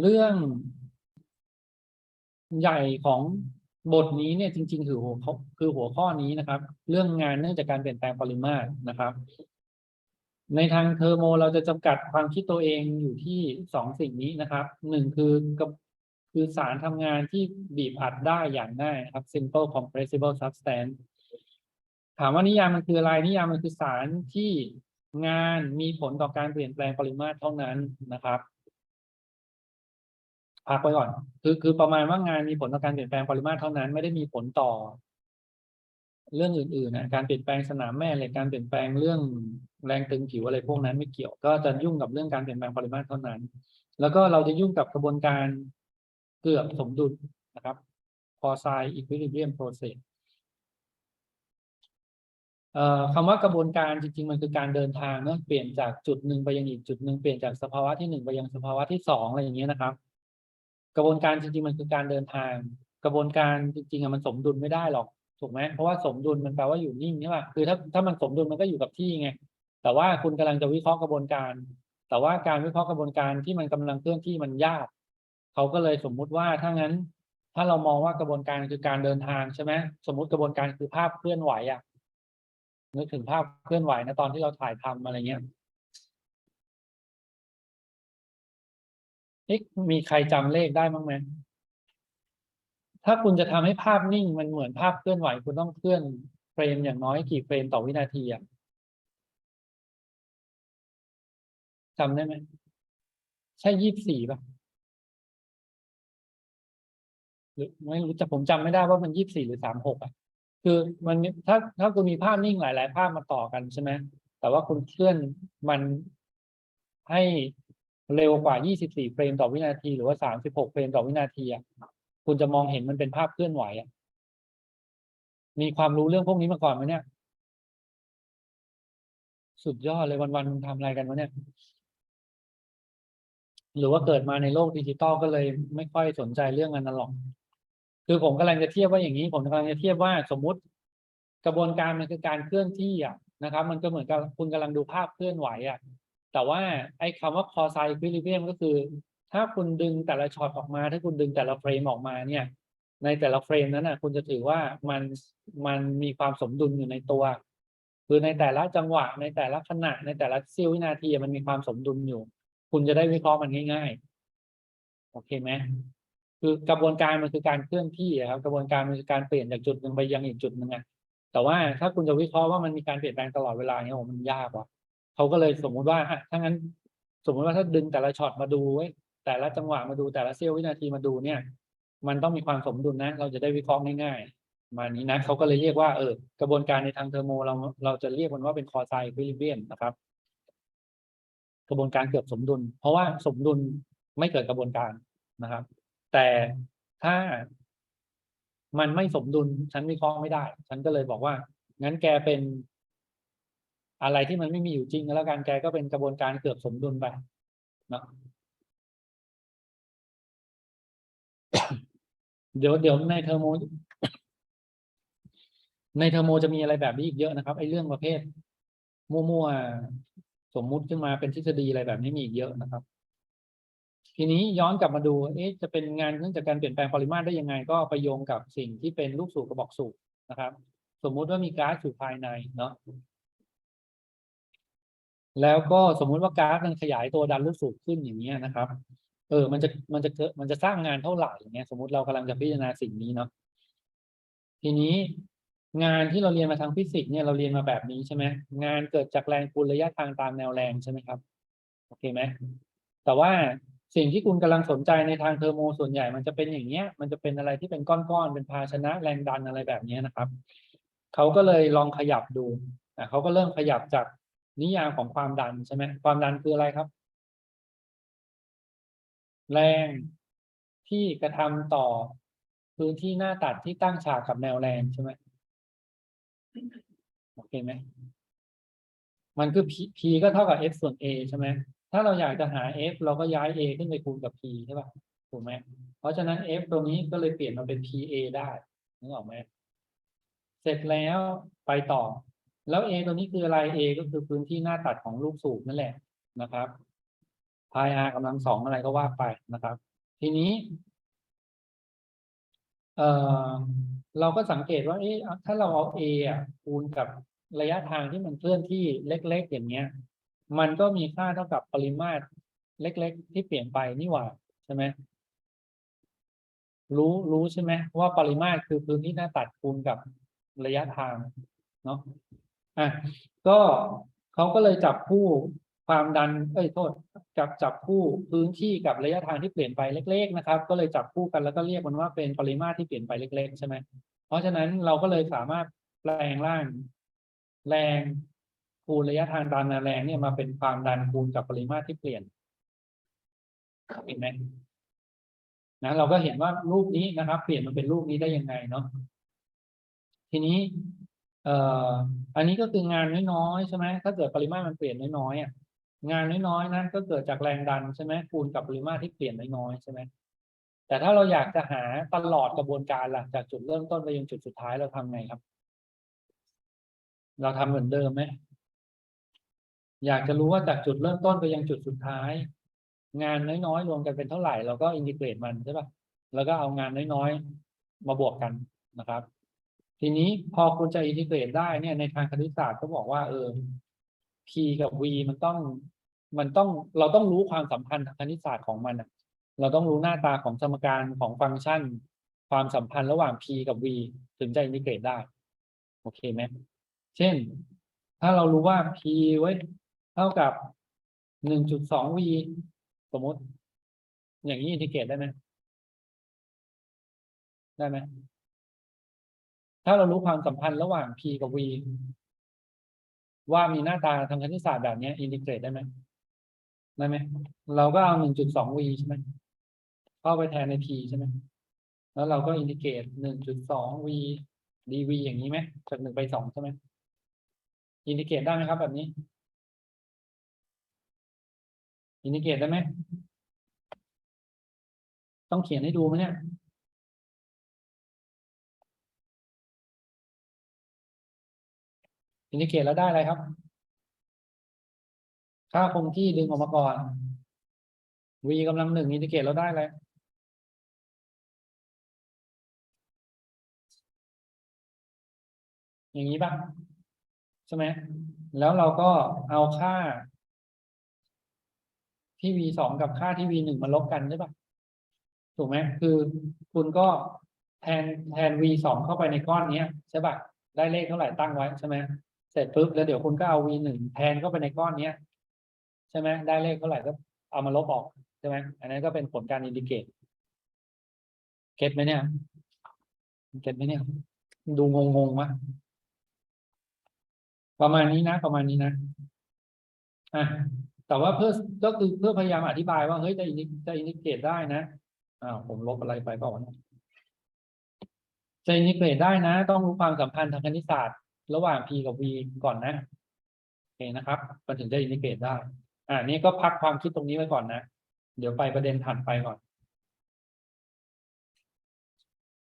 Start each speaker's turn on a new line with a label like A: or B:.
A: เรื่องใหญ่ของบทนี้เนี่ยจริง ๆ คือหัวข้อคือหัวข้อนี้นะครับ เรื่องงานเนื่องจากการเปลี่ยนแปลงปริมาตรนะครับ ในทางเทอร์โมเราจะจำกัดความคิดตัวเองอยู่ที่สองสิ่งนี้นะครับหนึ่งคือกับคือสารทำงานที่บีบอัดได้อย่างง่ายครับ simple compressible substance ถามว่านิยามมันคืออะไรนิยามมันคือสารที่งานมีผลต่อการเปลี่ยนแปลงปริมาตรเท่านั้นนะครับ พักไว้ก่อน คือคือประมาณว่างานมีผลต่อการเปลี่ยนแปลงปริมาตรเท่านั้นไม่ได้มีผลต่อ เรื่องอื่นๆนะการเปลี่ยนแปลงสนามแม่เหล็กการเปลี่ยนแปลงเรื่องแรงตึงผิวอะไรพวกนั้นไม่เกี่ยว ก็จะยุ่งกับเรื่องการเปลี่ยนแปลงปริมาตรเท่านั้น แล้วก็เราจะยุ่งกับกระบวนการเกือบสมดุลนะครับ Poisson equilibrium process เอ่อคำว่ากระบวนการจริง ๆ มันคือการเดินทางเนอะเปลี่ยนจากจุดหนึ่งไปยังอีกจุดหนึ่งเปลี่ยนจากสภาวะที่หนึ่งไปยังสภาวะที่สองอะไรอย่างเงี้ยนะครับ กระบวนการจริงๆมันคือการเดินทาง กระบวนการจริงๆอะมันสมดุลไม่ได้หรอกถูกไหมเพราะว่าสมดุลมันแปลว่าอยู่นิ่งใช่ป่ะคือถ้าถ้ามันสมดุลมันก็อยู่กับที่ไงแต่ว่าคุณกำลังจะวิเคราะห์กระบวนการ แต่ว่าการวิเคราะห์กระบวนการที่มันกำลังเคลื่อนที่มันยากเขาก็เลยสมมุติว่าถ้างั้น ถ้าเรามองว่ากระบวนการคือการเดินทางใช่ไหมสมมุติกระบวนการคือภาพเคลื่อนไหวอะนึกถึงภาพเคลื่อนไหวนะตอนที่เราถ่ายทำอะไรเงี้ย เอ๊ะมีใครจำเลขได้บ้างไหมถ้าคุณจะทำให้ภาพนิ่งมันเหมือนภาพเคลื่อนไหว คุณต้องเคลื่อนเฟรมอย่างน้อยกี่เฟรมต่อวินาทีอะจำได้ไหมใช่ยี่สิบสี่ป่ะหรือไม่รู้จะผมจำไม่ได้ว่ามันยี่สิบสี่หรือสามหกอะ คือมันถ้าถ้าคุณมีภาพนิ่งหลาย ๆ ภาพมาต่อกันใช่ไหมแต่ว่าคุณเคลื่อนมันให้ เร็วกว่ายี่สิบสี่เฟรมต่อวินาที หรือว่าสามสิบหกเฟรมต่อวินาทีอะคุณจะมองเห็นมันเป็นภาพเคลื่อนไหวอะมีความรู้เรื่องพวกนี้มาก่อนไหมเนี่ย สุดยอดเลยวันๆมึงทำอะไรกันวะเนี่ย หรือว่าเกิดมาในโลกดิจิตอลก็เลยไม่ค่อยสนใจเรื่องอนาล็อกคือผมกำลังจะเทียบว่าอย่างนี้ ผมกำลังจะเทียบว่าสมมุติกระบวนการมันคือการเคลื่อนที่อะนะครับ มันก็เหมือนกับคุณกำลังดูภาพเคลื่อนไหวอะ แต่ว่าไอ้คำว่า c o s i n equilibrium ก็คือ ถ้าคุณดึงแต่ละช็อตออกมา ถ้าคุณดึงแต่ละเฟรมออกมาเนี่ย ในแต่ละเฟรมนั้นน่ะคุณจะถือว่ามันมันมีความสมดุลอยู่ในตัว คือในแต่ละจังหวะ ในแต่ละขณะ ในแต่ละเสี้ยววินาทีมันมีความสมดุลอยู่ คุณจะได้วิเคราะห์มันง่ายๆ โอเคไหมคือกระบวนการมันคือการเคลื่อนที่ครับ กระบวนการมันคือการเปลี่ยนจากจุดหนึ่งไปยังอีกจุดหนึ่งอะแต่ว่าถ้าคุณจะวิเคราะห์ว่ามันมีการเปลี่ยนแปลงตลอดเวลาเนี่ยโอ้มันยากว่ะ เขาก็เลยสมมุติว่าอะถ้างั้น สมมุติว่าถ้าดึงแต่ละช็อตมาดูเว้ยแต่ละจังหวะมาดูแต่ละเสี้ยววินาทีมาดูเนี่ย มันต้องมีความสมดุลนะ เราจะได้วิเคราะห์ง่ายๆมานี้นะเขาก็เลยเรียกว่าเออกระบวนการในทางเทอร์โมเราเราจะเรียกมันว่าเป็นคอไซน์วิลิเบียนนะครับ กระบวนการเกือบสมดุล เพราะว่าสมดุลไม่เกิดกระบวนการนะครับ แต่ถ้ามันไม่สมดุลฉันวิเคราะห์ไม่ได้ ฉันก็เลยบอกว่า งั้นแกเป็น อะไรที่มันไม่มีอยู่จริงแล้วกันแกก็เป็นกระบวนการเกือบสมดุลไปเนาะเดี๋ยวเดี๋ยวในเทอร์โม ในเทอร์โมจะมีอะไรแบบนี้อีกเยอะนะครับไอ้เรื่องประเภท มั่วๆสมมุติขึ้นมาเป็นทฤษฎีอะไรแบบนี้มีอีกเยอะนะครับ ทีนี้ย้อนกลับมาดูเอ๊ะจะเป็นงานเนื่องจากการเปลี่ยนแปลงปริมาตรได้ยังไง ก็ไปโยงกับสิ่งที่เป็นลูกสูบกระบอกสูบนะครับ สมมุติว่ามีก๊าซอยู่ภายในเนาะ แล้วก็สมมุติว่าก๊าซมันขยายตัวดันลูกสูบขึ้นอย่างเงี้ยนะครับ เออ มันจะมันจะเกิดมันจะสร้างงานเท่าไหร่อย่างเงี้ย สมมุติเรากำลังจะพิจารณาสิ่งนี้เนาะทีนี้งานที่เราเรียนมาทางฟิสิกส์เนี่ยเราเรียนมาแบบนี้ใช่ไหมงานเกิดจากแรงคูณระยะทางตามแนวแรงใช่ไหมครับโอเคไหมแต่ว่าสิ่งที่คุณกำลังสนใจในทางเทอร์โมส่วนใหญ่มันจะเป็นอย่างเงี้ย มันจะเป็นอะไรที่เป็นก้อนๆเป็นภาชนะแรงดันอะไรแบบนี้นะครับเขาก็เลยลองขยับดูอะเขาก็เริ่มขยับจาก นิยามของความดันใช่ไหมความดันคืออะไรครับ แรงที่กระทำต่อพื้นที่หน้าตัดที่ตั้งฉากกับแนวแรงใช่ไหมโอเคไหมมันคือ P, P ก็เท่ากับ F ส่วน A ใช่ไหมถ้าเราอยากจะหา F เราก็ย้าย A ขึ้นไปคูณกับ P ใช่ป่ะถูกไหมเพราะฉะนั้น F ตรงนี้ก็เลยเปลี่ยนมาเป็น PA ได้นึกออกไหมเสร็จแล้วไปต่อ แล้ว A ตัวนี้คืออะไร A ก็คือพื้นที่หน้าตัดของลูกสูบนั่นแหละนะครับพาย r กำลังสองอะไรก็ว่าไปนะครับ ทีนี้เอ่อเราก็สังเกตว่าเอ๊ะถ้าเราเอา a อะคูณกับระยะทางที่มันเคลื่อนที่เล็ก ๆ อย่างเงี้ย มันก็มีค่าเท่ากับปริมาตรเล็ก ๆ ที่เปลี่ยนไปนี่หว่าใช่ไหมรู้รู้ใช่ไหมว่าปริมาตรคือพื้นที่หน้าตัดคูณกับระยะทางเนาะ อะก็เขาก็เลยจับคู่ความดันเอ้ยโทษจับจับคู่พื้นที่กับระยะทางที่เปลี่ยนไปเล็ก ๆ นะครับ ก็เลยจับคู่กันแล้วก็เรียกมันว่าเป็นปริมาตรที่เปลี่ยนไปเล็ก ๆ ใช่ไหมเพราะฉะนั้นเราก็เลยสามารถแปลงร่าง แรงคูณระยะทางตามแนแรงเนี่ยมาเป็นความดันคูณกับปริมาตรที่เปลี่ยนเห็นไหมนะเราก็เห็นว่ารูปนี้นะครับ เปลี่ยนมาเป็นรูปนี้ได้ยังไงเนาะทีนี้ เอ่ออันนี้ก็คืองานน้อยๆใช่ไหมถ้าเกิดปริมาตรมันเปลี่ยนน้อยๆอะงานน้อยๆนั้นก็เกิดจากแรงดันใช่ไหมคูณกับปริมาตรที่เปลี่ยนน้อยๆใช่ไหมแต่ถ้าเราอยากจะหาตลอดกระบวนการล่ะจากจุดเริ่มต้นไปยังจุดสุดท้ายเราทำไงครับ เราทำเหมือนเดิมไหมอยากจะรู้ว่าจากจุดเริ่มต้นไปยังจุดสุดท้าย งานน้อยๆรวมกันเป็นเท่าไหร่เราก็อินทิเกรตมันใช่ปะแล้วก็เอางานน้อยๆมาบวกกันนะครับ ทีนี้พอคุณจะอินทิเกรตได้เนี่ยในทางคณิตศาสตร์ก็บอกว่าเออ p กับ v มันต้อง มันต้องเราต้องรู้ความสัมพันธ์ทางคณิตศาสตร์ของมันอะเราต้องรู้หน้าตาของสมการของฟังก์ชัน ความสัมพันธ์ระหว่าง p กับ v ถึงจะอินทิเกรตได้ โอเคไหมเช่น ถ้าเรารู้ว่า p ไว้เท่ากับหนึ่งจุดสอง v สมมติ อย่างนี้อินทิเกรตได้ไหมได้ไหม ถ้าเรารู้ความสัมพันธ์ระหว่าง p กับ v ว่ามีหน้าตาทางคณิตศาสตร์แบบนี้อินทิเกรตได้ไหมได้ไหมเราก็เอาหนึ่งจุดสอง v ใช่ไหมเข้าไปแทนใน p ใช่ไหมแล้วเราก็อินทิเกรตหนึ่งจุดสอง v dv อย่างนี้ไหมจากหนึ่งไปสองใช่ไหมอินทิเกรตได้ไหมครับ แบบนี้อินทิเกรตได้ไหมต้องเขียนให้ดูไหมเนี่ย อินทิเกรตแล้วได้อะไรครับ ค่าคงที่ดึงออกมาก่อน v กำลังหนึ่งอินทิเกรตแล้วได้อะไรอย่างนี้ป่ะใช่ไหมแล้วเราก็เอาค่า ที่ v สองกับค่าที่ v หนึ่งมาลบกันใช่ป่ะถูกไหมคือคุณก็แทนแทน v สองเข้าไปในก้อนนี้ใช่ป่ะได้เลขเท่าไหร่ตั้งไว้ใช่ไหม เสร็จปุ๊บแล้วเดี๋ยวคุณก็เอา v หนึ่งแทนเข้าไปในก้อนเนี้ย ใช่ไหมได้เลขเท่าไหร่ก็เอามาลบออกใช่ไหมอันนั้นก็เป็นผลการอินดิเกตเก็ตไหมเนี่ยเก็ตไหมเนี่ย ดูงงงๆวะประมาณนี้นะ ประมาณนี้นะอะแต่ว่าเพื่อก็คือเพื่อพยายามอธิบายว่าเฮ้ยจะอินดิจะอินดิเกตได้นะอ้าวผมลบอะไรไปเปล่าเนี่ยจะอินดิเกตได้นะ ต้องรู้ความสัมพันธ์ทางคณิตศาสตร์ ระหว่าง p กับ v ก่อนนะโอเคนะครับ มันถึงจะอินทิเกตได้ อ่า นี่ก็พักความคิดตรงนี้ไว้ก่อนนะ เดี๋ยวไปประเด็นถัดไปก่อน